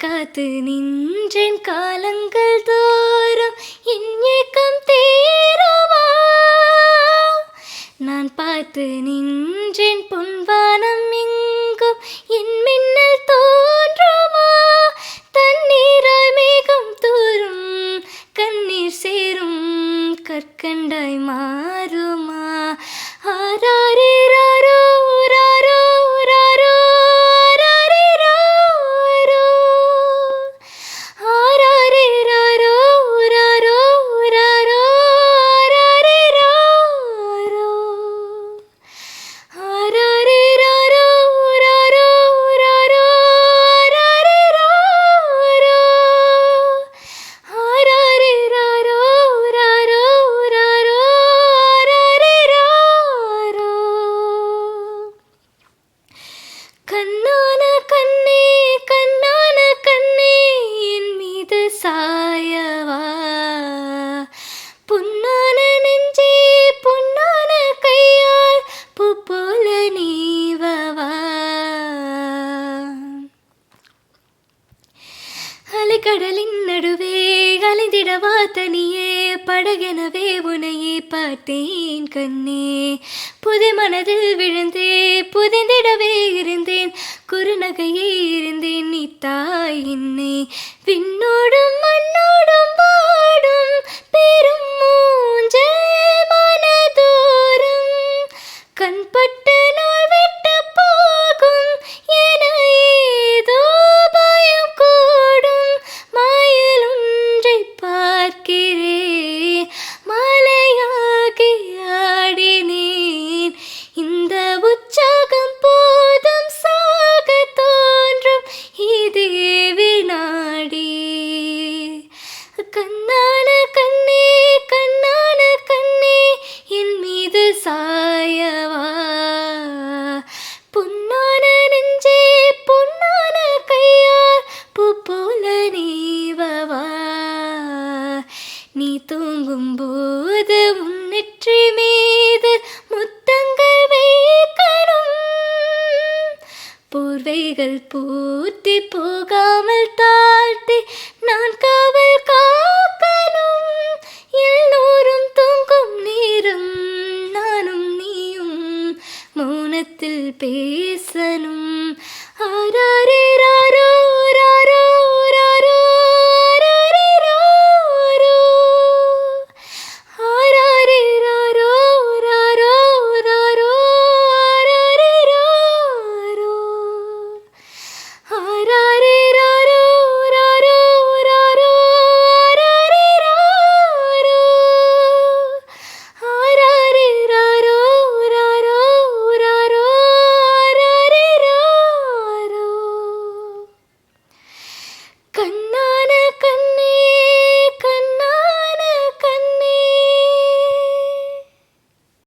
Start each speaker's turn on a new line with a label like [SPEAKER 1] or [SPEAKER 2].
[SPEAKER 1] காத்து நின்றேன் காலங்கள் தோறும் என் ஏக்கம் தேருமா நான் பார்த்து நின் பொன்னான நெஞ்சே பொன்னான கையால் பூ போல நீவவா. அலைக்கடலின் நடுவே அலைந்திடவா தனியே படகெனவே உனையே பார்த்தேன் கண்ணே. புது மனதில் விழுந்தே புதைந்திடவே இருந்தேன். குறுநகையே இருந்தேன் நீ தாய் என்னை. விண்ணோடும் கண்ணான கண்ணே கண்ணான கண்ணே என் மீது சாயவா? பொன்னான நெஞ்சே பொன்னான கையார் பூ போல நீவவா? நீ தூங்கும் போது முன்னெற்றி மீது முத்தங்கள் வைக்கணும். போர்வைகள் பூட்டி போகாமல் தாழ்த்தி நான் கா உச்சத்தில் பேசணும். ஆராரே